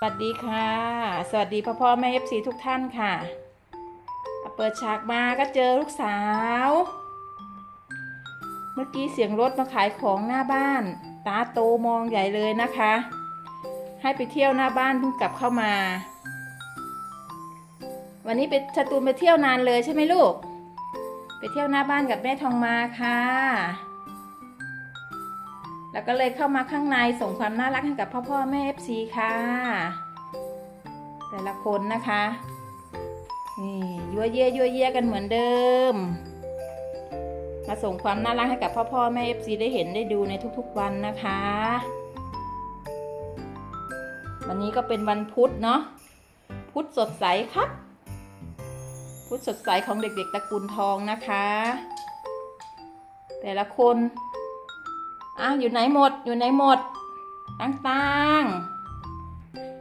สวัสดีค่ะ สวัสดีพ่อพ่อแม่เอฟซีทุกท่านค่ะ เปิดฉากมาก็เจอลูกสาว เมื่อกี้เสียงรถมาขายของหน้าบ้าน ตาโตมองใหญ่เลยนะคะ ให้ไปเที่ยวหน้าบ้านเพิ่งกลับเข้ามา วันนี้ไปชาตูนไปเที่ยวนานเลยใช่ไหมลูก ไปเที่ยวหน้าบ้านกับแม่ทองมาค่ะ แล้วก็เลยเข้ามาข้างในส่งความน่ารักให้กับพ่อพ่อแม่เอฟซีค่ะ แต่ละคนนะคะนี่ยั่วเยี่ยยั่วเยี่ยกันเหมือนเดิม มาส่งความน่ารักให้กับพ่อพ่อแม่เอฟซีได้เห็นได้ดูในทุกๆวันนะคะ วันนี้ก็เป็นวันพุธเนาะพุธสดใสครับพุธสดใสของเด็กๆตระกูลทองนะคะ แต่ละคน อ้าวอยู่ไหนหมด อยู่ไหนหมด ตังตัง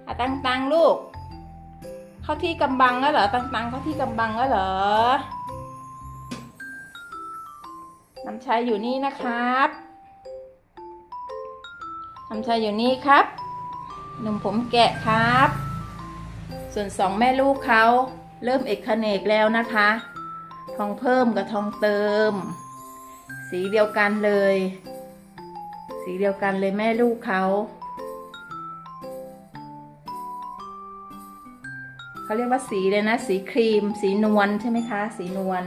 อะตังตังลูก เข้าที่กำบังแล้วเหรอ ตังตังเข้าที่กำบังแล้วเหรอ น้ำชายอยู่นี่นะครับ น้ำชายอยู่นี่ครับ หนุ่มผมแกะครับ ส่วนสองแม่ลูกเขาเริ่มเอกเนกแล้วนะคะ ทองเพิ่มกับทองเติม สีเดียวกันเลย สีเดียวกันเลยแม่ลูกเขาเขาเรียกว่าสีเลยนะ สีครีม สีนวลใช่ไหมคะ สีนวล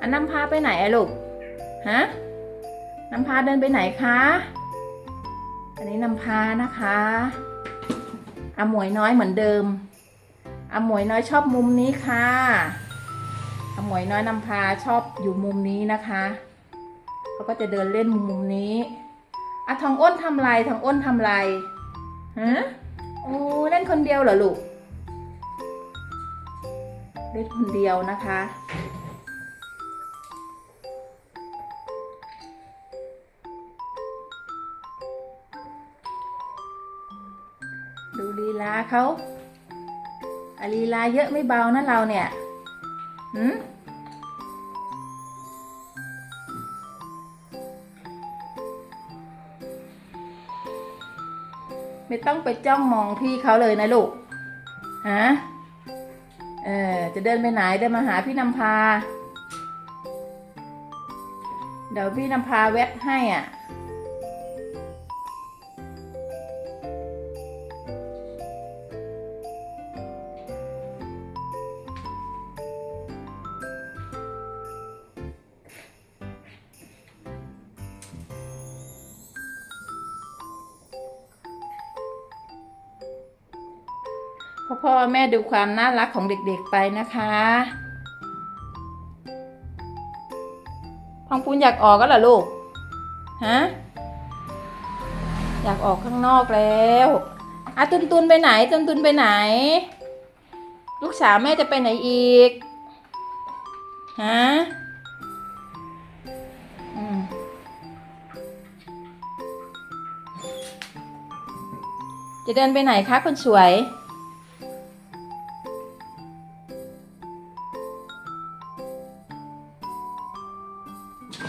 อันน้ำพาไปไหนอะลูก ฮะน้ำพาเดินไปไหนคะ อันนี้น้ำพานะคะอาหมวยน้อยเหมือนเดิม อาหมวยน้อยชอบมุมนี้ค่ะอาหมวยน้อยนำพาชอบอยู่มุมนี้นะคะเขาก็จะเดินเล่นมุมมุมนี้อะทองอ้นทำไรทองอ้นทำไรฮะโอ้เล่นคนเดียวเหรอลูกเล่นคนเดียวนะคะ ดูลีลาเขา อลีลาเยอะไม่เบานะเราเนี่ยหืมไม่ต้องไปจ้องมองพี่เขาเลยนะลูก ฮะ เออ จะเดินไปไหนเดินมาหาพี่นำพา เดี๋ยวพี่นำพาแวะให้อะ แม่ดูความน่ารักของเด็กๆไปนะคะทองพูนอยากออกก็เหรอลูก ฮะ อยากออกข้างนอกแล้วอะตุนตุนไปไหน ตุนตุนไปไหน ลูกสาวแม่จะไปไหนอีก ฮะจะเดินไปไหนคะคนสวย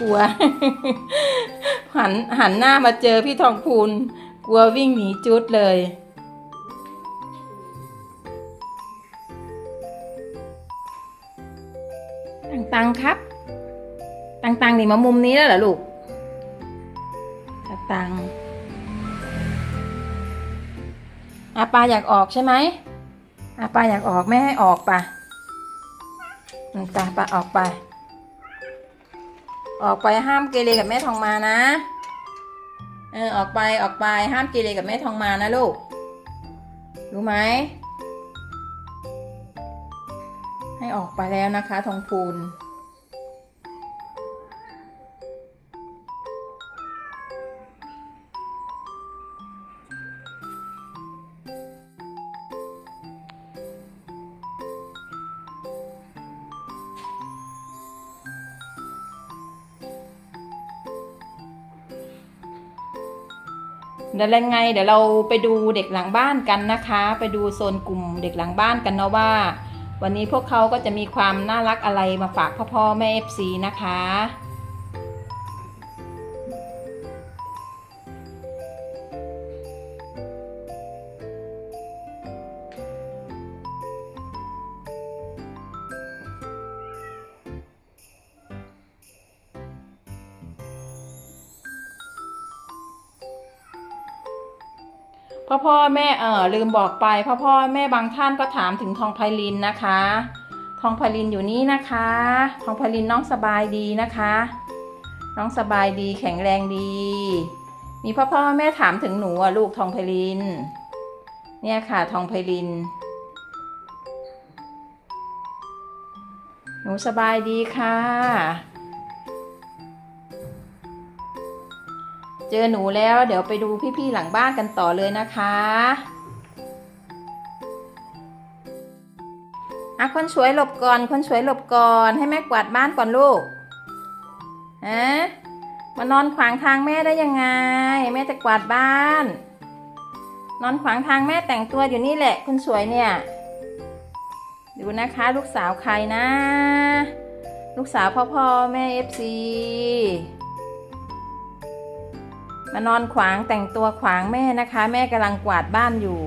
กลัว หันหันหน้ามาเจอพี่ทองพูนกลัววิ่งหนีจุดเลย ตังตังครับ ตังตังนี่มามุมนี้แล้วเหรอลูก ตังตังอาปาอยากออกใช่ไหมอาปาอยากออกไม่ให้ออกปะอืมตาปาออกไป ออกไปห้ามเกเรกับแม่ทองมานะ เออออกไปออกไปห้ามเกเรกับแม่ทองมานะลูก รู้ไหม ให้ออกไปแล้วนะคะทองพูน เดี๋ยวยังไง เดี๋ยวเราไปดูเด็กหลังบ้านกันนะคะ ไปดูโซนกลุ่มเด็กหลังบ้านกันเนาะว่า วันนี้พวกเขาก็จะมีความน่ารักอะไรมาฝากพ่อพ่อแม่เอฟซีนะคะ พ่อพ่อแม่เออลืมบอกไปพ่อพ่อแม่บางท่านก็ถามถึงทองไพลินนะคะ ทองไพลินอยู่นี่นะคะ ทองไพลินน้องสบายดีนะคะ น้องสบายดีแข็งแรงดี มีพ่อพ่อแม่ถามถึงหนูอะลูกทองไพลิน เนี่ยค่ะทองไพลิน หนูสบายดีค่ะ เจอหนูแล้วเดี๋ยวไปดูพี่ๆหลังบ้านกันต่อเลยนะคะอะคนสวยหลบก่อน คนสวยหลบก่อน ให้แม่กวาดบ้านก่อนลูกฮะมานอนขวางทางแม่ได้ยังไง แม่จะกวาดบ้าน นอนขวางทางแม่แต่งตัวอยู่นี่แหละ คนสวยเนี่ยดูนะคะ ลูกสาวใครนะ ลูกสาวพ่อพ่อแม่เอฟซี มานอนขวางแต่งตัวขวางแม่นะคะ แม่กำลังกวาดบ้านอยู่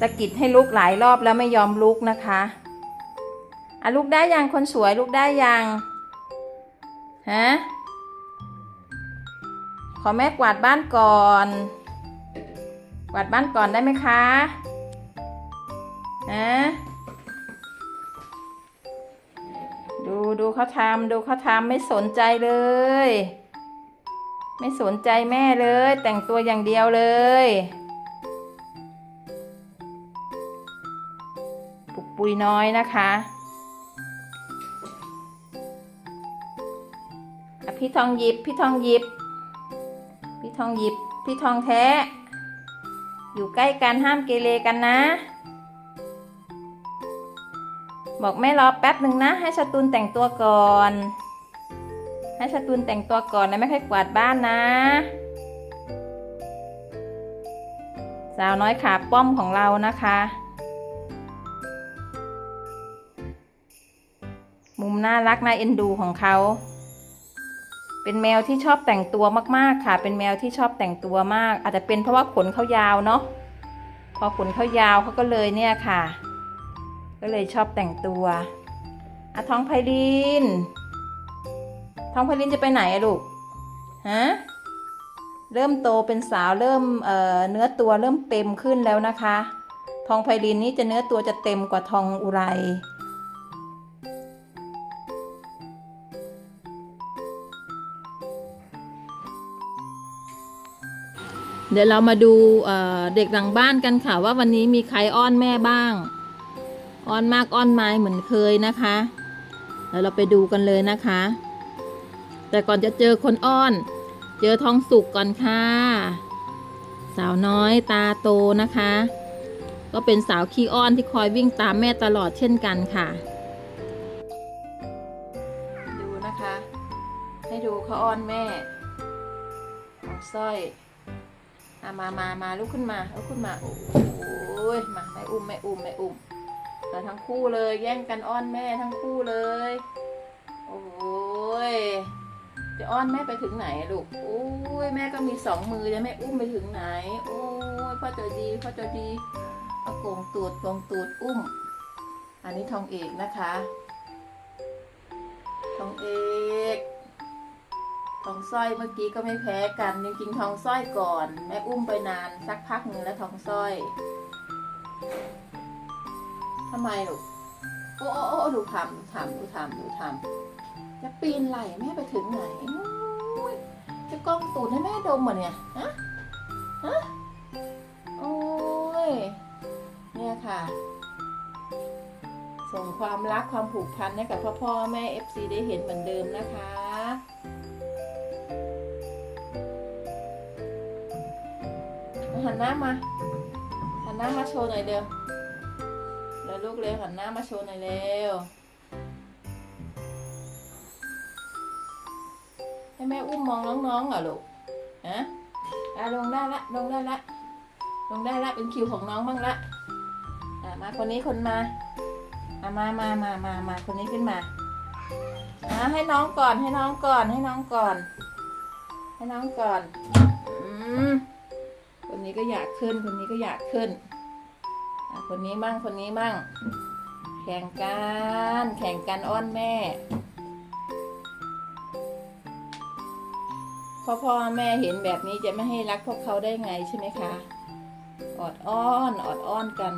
สะกิดให้ลุกหลายรอบแล้วไม่ยอมลุกนะคะอะลุกได้ยังคนสวยลุกได้ยังฮะขอแม่กวาดบ้านก่อน กวาดบ้านก่อนได้ไหมคะฮะดูดูเขาทำดูเขาทำไม่สนใจเลย ไม่สนใจแม่เลย แต่งตัวอย่างเดียวเลยปุกปุยน้อยนะคะพี่ทองหยิบพี่ทองหยิบ พี่ทองหยิบ พี่ทองแท้ อยู่ใกล้กันห้ามเกเรกันนะ บอกแม่รอแป๊บหนึ่งนะ ให้สตูนแต่งตัวก่อน ให้สตูนแต่งตัวก่อนนะไม่ค่อยกวาดบ้านนะ สาวน้อยขาป้อมของเรานะคะ มุมน่ารักน่าเอ็นดูของเขา เป็นแมวที่ชอบแต่งตัวมากๆค่ะ เป็นแมวที่ชอบแต่งตัวมาก อาจจะเป็นเพราะว่าขนเขายาวเนาะ พอขนเขายาวเขาก็เลยเนี่ยค่ะ ก็เลยชอบแต่งตัวอะท้องไพลิน ท้องพลินจะไปไหนอะลูก ฮะ เริ่มโตเป็นสาวเริ่มเอ่อเนื้อตัวเริ่มเต็มขึ้นแล้วนะคะ ทองไพลินนี่จะเนื้อตัวจะเต็มกว่าทองอุไรเดี๋ยวเรามาดูเอ่อเด็กหลังบ้านกันค่ะว่าวันนี้มีใครอ้อนแม่บ้าง อ้อนมากอ้อนไม้เหมือนเคยนะคะเดี๋ยวเราไปดูกันเลยนะคะ แต่ก่อนจะเจอคนอ้อน เจอทองสุกก่อนค่ะ สาวน้อยตาโตนะคะ ก็เป็นสาวขี้อ้อนที่คอยวิ่งตามแม่ตลอดเช่นกันค่ะ ดูนะคะ ให้ดูเขาอ้อนแม่ของสร้อยอามามามาลุกขึ้นมาลุกขึ้นมาโอ้ยมาไม่อุ้มไม่อุ้มไม่อุ้มมาทั้งคู่เลยแย่งกันอ้อนแม่ทั้งคู่เลย โอ้ อ้อนแม่ไปถึงไหนลูกโอ้ยแม่ก็มีสองมือจะแม่อุ้มไปถึงไหน โอ้ยพ่อเจะดีพ่อเจะดีเอาโกงตูดโกงตูดอุ้ม อันนี้ทองเอกนะคะ ทองเอกทองสร้อยเมื่อกี้ก็ไม่แพ้กันจริงๆทองสร้อยก่อน แม่อุ้มไปนานสักพักหนึ่งแล้วทองสร้อยทำไมลูกโอ้โอ้ดูทำทำดูทำดูทำจะปีนไหลแม่ไปถึงไหน กล้องตูดให้แม่ดมเหรอเนี่ยฮะฮะโอ้ยเนี่ยค่ะ ส่งความรักความผูกพันให้กับพ่อพ่อแม่เอฟซีได้เห็นเหมือนเดิมนะคะหันหน้ามาหันหน้ามาโชว์หน่อยเร็วแล้วลูกเร็วหันหน้ามาโชว์หน่อยเร็ว แม่อุ้มมองน้องๆเหรอลูกฮะอะลงได้ละลงได้ละลงได้ละเป็นคิวของน้องบ้างละอะมาคนนี้คนมาอะมามามามามาคนนี้ขึ้นมาอะให้น้องก่อนให้น้องก่อนให้น้องก่อน ให้น้องก่อนอืมคนนี้ก็อยากขึ้นคนนี้ก็อยากขึ้นอะคนนี้มั่งคนนี้มั่ง แข่งกันแข่งกันอ้อนแม่ พ่อพ่อแม่เห็นแบบนี้จะไม่ให้รักพวกเขาได้ไงใช่ไหมคะออดอ้อนออดอ้อนกัน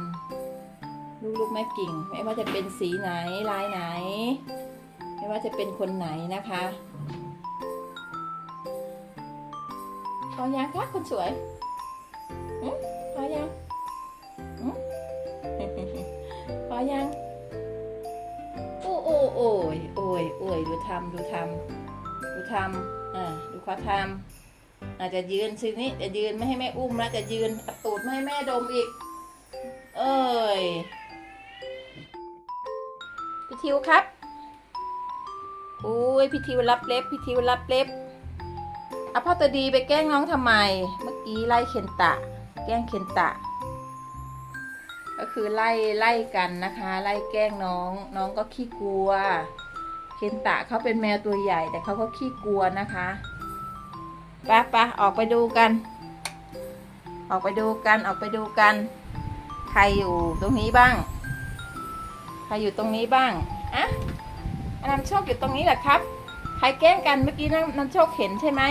ลูกๆแม่กิ่ง ไม่ว่าจะเป็นสีไหนลายไหน ไม่ว่าจะเป็นคนไหนนะคะพอยังคะคนสวยพอยังพอยังโอ้โอ้โอ้ยโอ้ยโอ้ยดูทำดูทำดูทำ ดูเขาทำอาจจะยืนสินี้จะยืนไม่ให้แม่อุ้มแล้วจะยืนเอาตูดไม่ให้แม่ดมอีก เอ้ยพี่ทิวครับอุ้ยพี่ทิวรับเล็บพี่ทิวรับเล็บเอาพ่อตัวดีไปแกล้งน้องทำไม เมื่อกี้ไล่เคนตะ แกล้งเคนตะ ก็คือไล่ไล่กันนะคะ ไล่แกล้งน้อง น้องก็ขี้กลัว นตะเขาเป็นแมวตัวใหญ่ แต่เขาก็ขี้กลัวนะคะไปะปะออกไปดูกัน ออกไปดูกันออกไปดูกัน ใครอยู่ตรงนี้บ้าง ใครอยู่ตรงนี้บ้างอะน้ำโชคอยู่ตรงนี้แหละครับ ใครแกล้งกันเมื่อกี้น้ำน้ำโชคเห็นใช่ไหม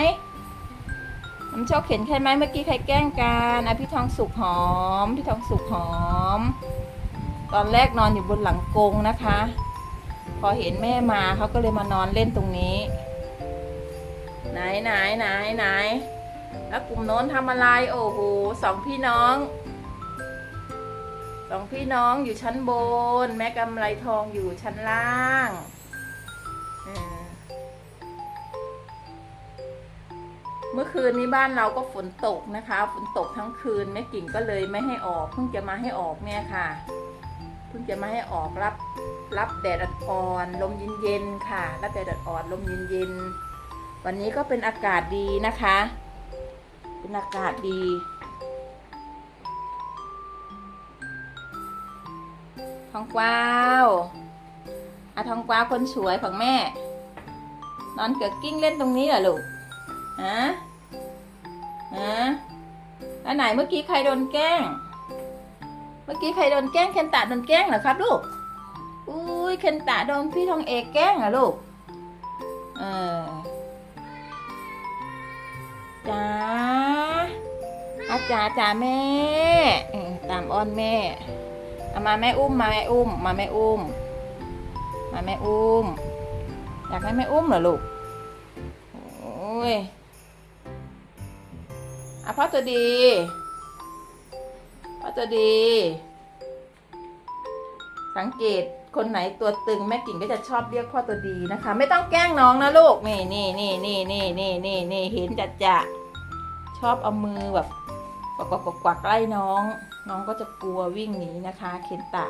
น้ำโชคเห็นใช่ไหมเมื่อกี้ใครแกล้งกันอะพี่ทองสุกหอม พี่ทองสุกหอม ตอนแรกนอนอยู่บนหลังกงนะคะ อเห็นแม่มาเขาก็เลยมานอนเล่นตรงนี้ ไหนไหนไหนไหนแล้วกลุ่มโน้นทำอะไรโอ้โหสองพี่น้องสองพี่น้องอยู่ชั้นบน แม่กำไรทองอยู่ชั้นล่างเมื่อคืนนี้บ้านเราก็ฝนตกนะคะ ฝนตกทั้งคืนแม่กิ่งก็เลยไม่ให้ออก เพิ่งจะมาให้ออกเนี่ยค่ะ พิ่งจะมาให้ออกรับรับแดดอ่อนลมเย็นๆค่ะ รับแดดอ่อนลมเย็นๆวันนี้ก็เป็นอากาศดีนะคะ เป็นอากาศดีทองกวาวอะทองกวาวคนสวยของแม่ นอนเกิดกิ้งเล่นตรงนี้เหรอลูกฮะฮะแล้วไหนเมื่อกี้ใครโดนแกล้ง เมื่อกี้ใครโดนแกล้งเคนตะโดนแกล้งเหรอครับลูก อุ้ยเคนตะโดนพี่ทองเอกแกล้งเหรอลูก เออจ้าอาจ๋าจ๋าแม่ตามอ้อนแม่เอามาแม่อุ้มมาแม่อุ้ม มาแม่อุ้ม มาแม่อุ้ม อยากให้แม่อุ้มเหรอลูก โอ้ยอะพ่อตัวดี พ่อตัวดี สังเกตคนไหนตัวตึงแม่กิ่งก็จะชอบเรียกพ่อตัวดีนะคะ ไม่ต้องแกล้งน้องนะลูกนี่นี่นี่นี่นี่นี่นี่นี่เห็นจัดจะชอบเอามือแบบกวักกวักกวักไล่น้อง น้องก็จะกลัววิ่งหนีนะคะเคนตะ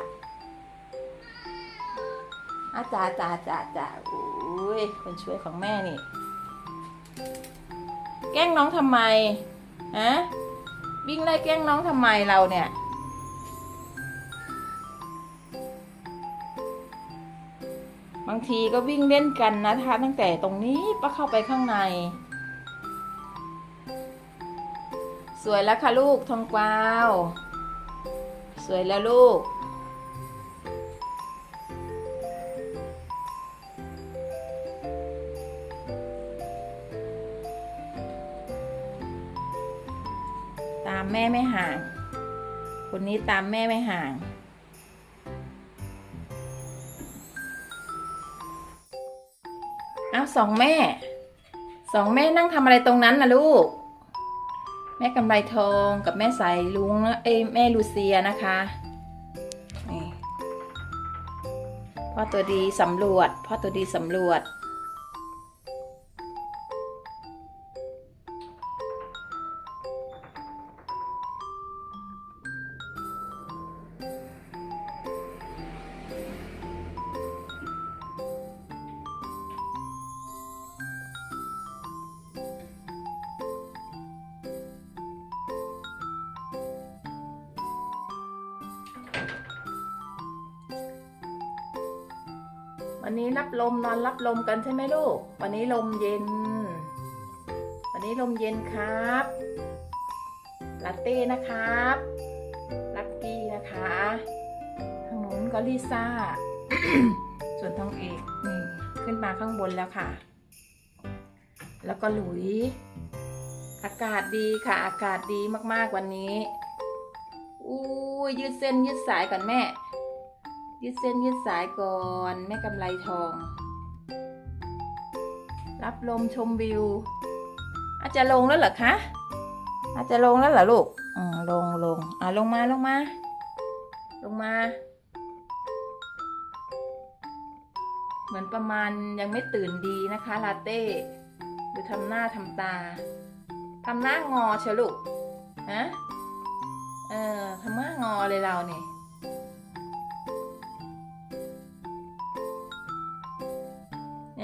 อาจาจ่าจ่าจ่าโอ้ยคนช่วยของแม่นี่ แกล้งน้องทำไมฮะ วิ่งไล่แกล้งน้องทำไมเราเนี่ย บางทีก็วิ่งเล่นกันนะคะ ตั้งแต่ตรงนี้ปะเข้าไปข้างใน สวยแล้วค่ะลูกทองกวาว สวยแล้วลูก ไม่ห่าง คนนี้ตามแม่ไม่ห่าง เอาสองแม่ สองแม่นั่งทำอะไรตรงนั้นนะลูก แม่กำไรทองกับแม่สายลุงเอ้แม่ลูเซียนะคะพ่อตัวดีสำรวจพ่อตัวดีสำรวจ รับลมกันใช่ไหมลูก วันนี้ลมเย็น วันนี้ลมเย็นครับลาเต้นะครับลักกี้นะคะ ทางนู้นก็ลิซ่า ส่วนทองเอกนี่ขึ้นมาข้างบนแล้วค่ะ แล้วก็หลุย อากาศดีค่ะ อากาศดีมากๆวันนี้อู้ยืดเส้นยืดสายก่อนแม่ ยืดเส้นยืดสายก่อนแม่กำไรทอง ลมชมวิว อาจจะลงแล้วเหรอคะ อาจจะลงแล้วเหรอลูกอืมลงลงอะลงมาลงมา ลงมา เหมือนประมาณยังไม่ตื่นดีนะคะ ลาเต้ดูทำหน้าทำตาทำหน้างอเชลูกฮะเออทำหน้างอเลยเราเนี่ย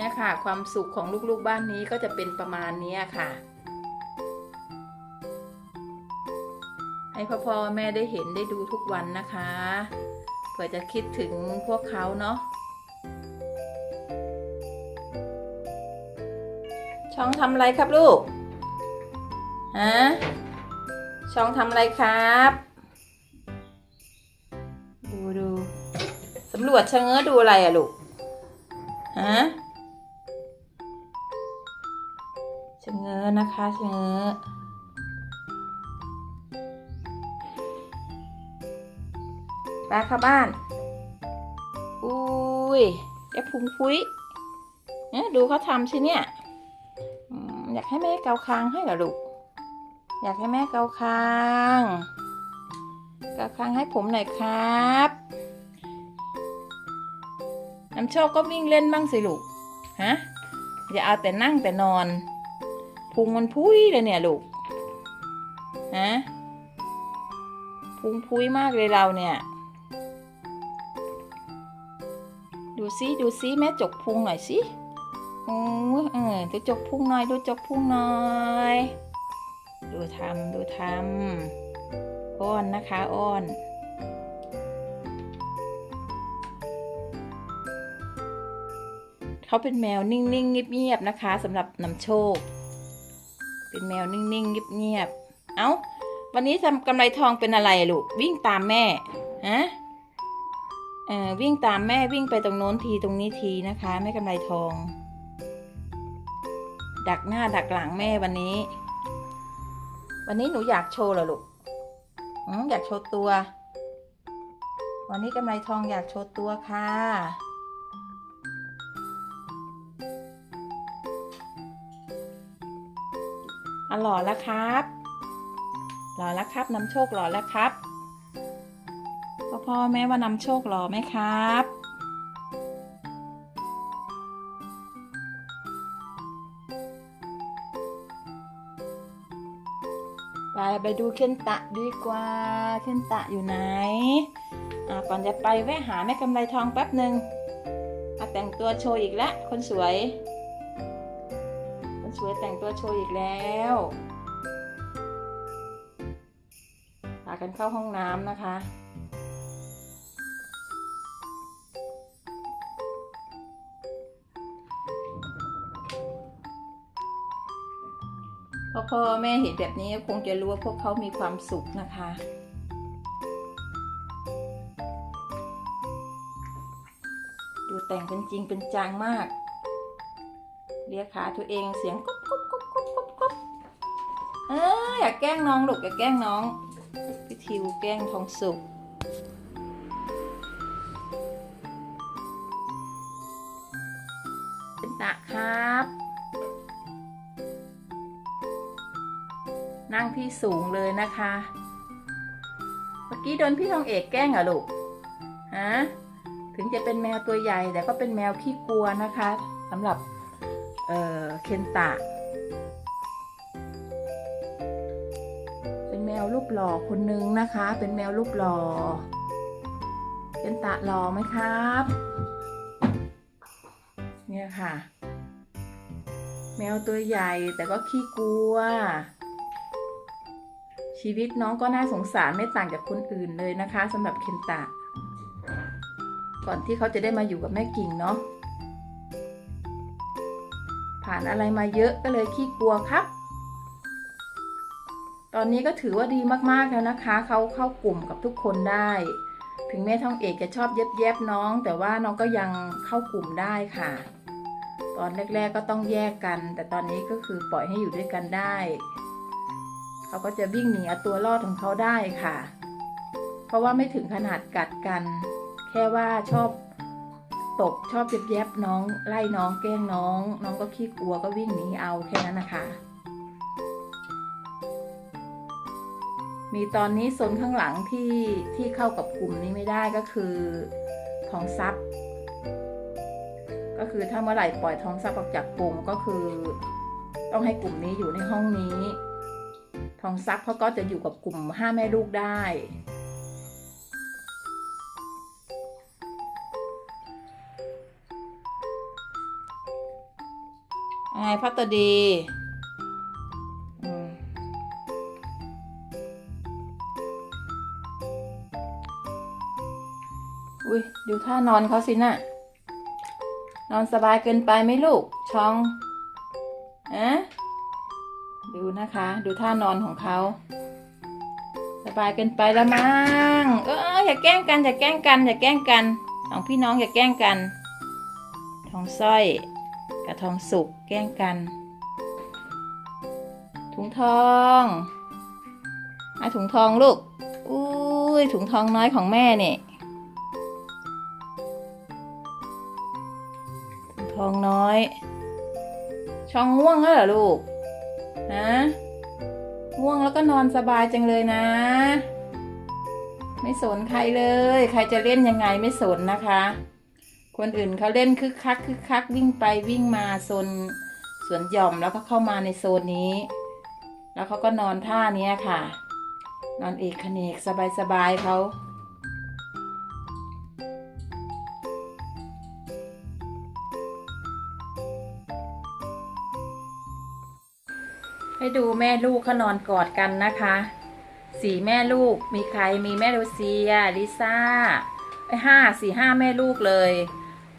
เนี่ยค่ะ ความสุขของลูกๆบ้านนี้ก็จะเป็นประมาณนี้ค่ะ ให้พ่อพ่อแม่ได้เห็นได้ดูทุกวันนะคะเผื่อจะคิดถึงพวกเขาเนาะช่องทำอะไรครับลูกฮะช่องทำอะไรครับดูดูสำรวจเชะเง้อดูอะไรอะลูกฮะ นะคะชะเง้อไปเข้าบ้าน อุ้ยแกพุงพุ้ยเนี่ยดูเขาทำสิเนี่ยอืมอยากให้แม่เกาคางให้เหรอลูก อยากให้แม่เกาคาง เกาคางให้ผมหน่อยครับน้ำโชคก็วิ่งเล่นบ้างสิลูก ฮะ อย่าเอาแต่นั่งแต่นอน พุงมันพุ้ยเลยเนี่ยลูกฮะพุงพุ้ยมากเลยเราเนี่ย ดูซิดูซิแม่จกพุงหน่อยสิโอ้ยเออดูจกพุงหน่อย ดูจกพุงหน่อย ดูทำดูทำอ้อนนะคะอ้อนเขาเป็นแมวนิ่งๆเงียบๆนะคะสำหรับนำโชค เป็นแมวนิ่งๆเงียบๆ เอ้า วันนี้ทำกำไรทองเป็นอะไรลูก วิ่งตามแม่ ฮะเออวิ่งตามแม่วิ่งไปตรงโน้นทีตรงนี้ทีนะคะแม่กำไรทอง ดักหน้าดักหลังแม่วันนี้ วันนี้หนูอยากโชว์เหรอลูกอืมอยากโชว์ตัว วันนี้กำไรทองอยากโชว์ตัวค่ะ อะหล่อแล้วครับ หล่อแล้วครับนำโชคหล่อแล้วครับพ่อพ่อแม่ว่านำโชคหล่อไหมครับไปไปดูเคนตะดีกว่าเคนตะอยู่ไหนอ่าก่อนจะไปแวะหาแม่กำไรทองแป๊บหนึ่งอะแต่งตัวโชว์อีกแล้วคนสวย สวยแต่งตัวโชว์อีกแล้วพากันเข้าห้องน้ำนะคะพอพ่อแม่เห็นแบบนี้คงจะรู้ว่าพวกเขามีความสุขนะคะดูแต่งเป็นจริงเป็นจังมาก เรียกขาตัวเองเสียงก๊อบก๊อบก๊อบก๊อบก๊อบก๊อบเอออย่าแกล้งน้องลูกอย่าแกล้งน้องพี่ทิวแกล้งทองสุกเป็นตะครับ นั่งที่สูงเลยนะคะ เมื่อกี้โดนพี่ทองเอกแกล้งเหรอลูกฮะถึงจะเป็นแมวตัวใหญ่แต่ก็เป็นแมวขี้กลัวนะคะสำหรับ เอ่อเคนตะ เป็นแมวรูปหล่อคนนึงนะคะ เป็นแมวรูปหล่อเคนตะหล่อไหมครับ เนี่ยค่ะ แมวตัวใหญ่แต่ก็ขี้กลัว ชีวิตน้องก็น่าสงสารไม่ต่างจากคนอื่นเลยนะคะสำหรับเคนตะ ก่อนที่เขาจะได้มาอยู่กับแม่กิ่งเนาะ ผ่านอะไรมาเยอะก็เลยขี้กลัวครับ ตอนนี้ก็ถือว่าดีมากๆแล้วนะคะ เขาเข้ากลุ่มกับทุกคนได้ ถึงแม่ท้องเอกจะชอบเย็บเย็บน้อง แต่ว่าน้องก็ยังเข้ากลุ่มได้ค่ะ ตอนแรกๆก็ต้องแยกกัน แต่ตอนนี้ก็คือปล่อยให้อยู่ด้วยกันได้ เขาก็จะวิ่งหนีเอาตัวรอดของเขาได้ค่ะ เพราะว่าไม่ถึงขนาดกัดกัน แค่ว่าชอบ ตบชอบเย็บเย็บน้องไล่น้องแกล้งน้อง น้องก็ขี้กลัวก็วิ่งหนีเอาแค่นั้นนะคะมีตอนนี้โซนข้างหลังที่ที่เข้ากับกลุ่มนี้ไม่ได้ก็คือทองซับก็คือถ้าเมื่อไหร่ปล่อยทองซับออกจากกลุ่มก็คือ ต้องให้กลุ่มนี้อยู่ในห้องนี้ ทองซับเขาก็จะอยู่กับกลุ่มห้าแม่ลูกได้ พัตดีอุ้ยดูท่านอนเขาสินะ่ะ นอนสบายเกินไปไหมลูกชองอะดูนะคะ ดูท่านอนของเขา สบายเกินไปแล้วมั้งเอออย่าแกล้งกันอย่าแกล้งกันอย่าแกล้งกันสองพี่น้องอย่าแกล้งกันทองสร้อย ทองสุกแกล้งกัน ถุงทองอาถุงทองลูก อุ้ยถุงทองน้อยของแม่เนี่ยถุงทองน้อย ช่องง่วงแล้วเหรอลูก ฮะ ง่วงแล้วก็นอนสบายจังเลยนะ ไม่สนใครเลย ใครจะเล่นยังไงไม่สนนะคะ คนอื่นเขาเล่นคึกคักคึกคักวิ่งไปวิ่งมาโซนสวนหย่อมแล้วก็เข้ามาในโซนนี้ แล้วเขาก็นอนท่าเนี้ยค่ะ นอนเอกเขนกสบายสบายๆเขาให้ดูแม่ลูกเขานอนกอดกันนะคะ สี่แม่ลูกมีใครมีแม่ลูเซียลิซ่าไอห้าสี่ห้าแม่ลูกเลย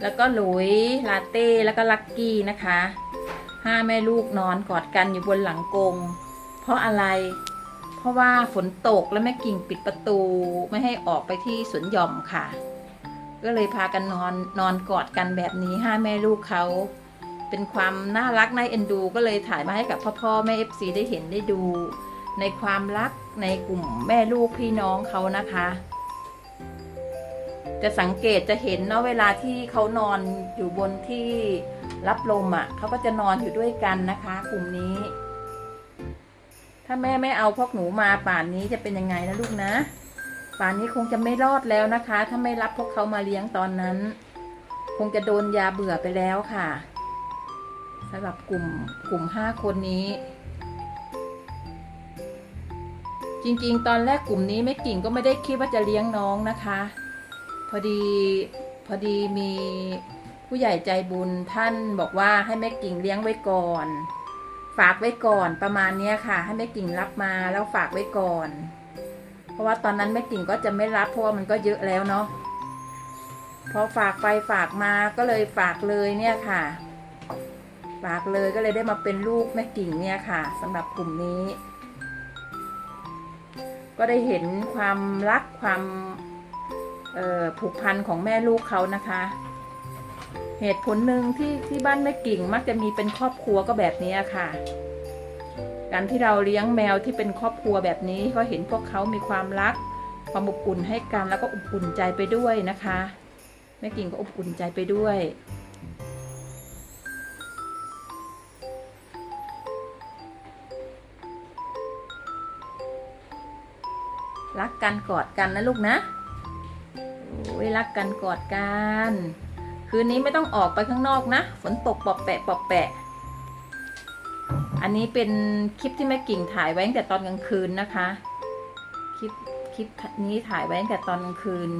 แล้วก็หลุยลาเต้ แล้วก็ลักกี้นะคะห้าแม่ลูกนอนกอดกันอยู่บนหลังกง เพราะอะไร เพราะว่าฝนตกแล้วแม่กิ่งปิดประตูไม่ให้ออกไปที่สวนหย่อมค่ะ ก็เลยพากันนอนนอนกอดกันแบบนี้ห้าแม่ลูกเขาเป็นความน่ารักน่าเอ็นดู ก็เลยถ่ายมาให้กับพ่อพ่อแม่เอฟซีได้เห็นได้ดู ในความรักในกลุ่มแม่ลูกพี่น้องเขานะคะ จะสังเกตจะเห็นเนาะเวลาที่เขานอนอยู่บนที่รับลมอะ่ะเขาก็จะนอนอยู่ด้วยกันนะคะกลุ่มนี้ ถ้าแม่ไม่เอาพวกหนูมาป่านนี้จะเป็นยังไงนะลูกนะ ป่านนี้คงจะไม่รอดแล้วนะคะ ถ้าไม่รับพวกเขามาเลี้ยงตอนนั้น คงจะโดนยาเบื่อไปแล้วค่ะสำหรับกลุ่มกลุ่มห้าคนนี้ จริงๆ ตอนแรกกลุ่มนี้แม่กิ่งก็ไม่ได้คิดว่าจะเลี้ยงน้องนะคะ พอดีพอดีมีผู้ใหญ่ใจบุญท่านบอกว่าให้แม่กิ่งเลี้ยงไว้ก่อน ฝากไว้ก่อนประมาณนี้ค่ะ ให้แม่กิ่งรับมาแล้วฝากไว้ก่อน เพราะว่าตอนนั้นแม่กิ่งก็จะไม่รับเพราะว่ามันก็เยอะแล้วเนาะพอฝากไปฝากมาก็เลยฝากเลยเนี่ยค่ะ ฝากเลยก็เลยได้มาเป็นลูกแม่กิ่งเนี่ยค่ะสำหรับกลุ่มนี้ ก็ได้เห็นความรักความ ผูกพันของแม่ลูกเขานะคะ เหตุผลหนึ่งที่ที่บ้านแม่กิ่งมักจะมีเป็นครอบครัวก็แบบนี้ค่ะ การที่เราเลี้ยงแมวที่เป็นครอบครัวแบบนี้ก็เห็นพวกเขามีความรัก ความอบอุ่นให้กันแล้วก็อบอุ่นใจไปด้วยนะคะแม่กิ่งก็อบอุ่นใจไปด้วยรักกันกอดกันนะลูกนะ โอ้ยรักกันกอดกัน คืนนี้ไม่ต้องออกไปข้างนอกนะ ฝนตกปอบแปะปอบแปะ อันนี้เป็นคลิปที่แม่กิ่งถ่ายไว้ตั้งแต่ตอนกลางคืนนะคะ คลิปคลิปนี้ถ่ายไว้ตั้งแต่ตอนกลางคืน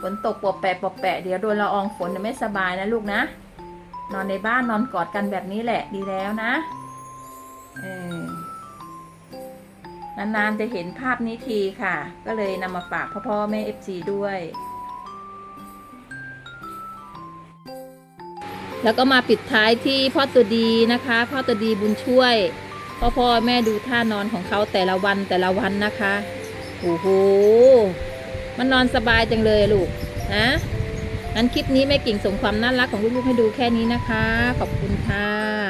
ฝนตกปอบแปะปอบแปะเดี๋ยวโดนละอองฝนจะไม่สบายนะลูกนะ นอนในบ้านนอนกอดกันแบบนี้แหละดีแล้วนะ เออ นานๆจะเห็นภาพนี้ทีค่ะ ก็เลยนำมาฝากพ่อพ่อแม่เอฟซีด้วย แล้วก็มาปิดท้ายที่พ่อตัวดีนะคะ พ่อตัวดีบุญช่วย พ่อพ่อแม่ดูท่านอนของเขาแต่ละวันแต่ละวันนะคะโอ้โหมันนอนสบายจังเลยลูกนะงั้นคลิปนี้แม่กิ่งส่งความน่ารักของลูกๆให้ดูแค่นี้นะคะ ขอบคุณค่ะ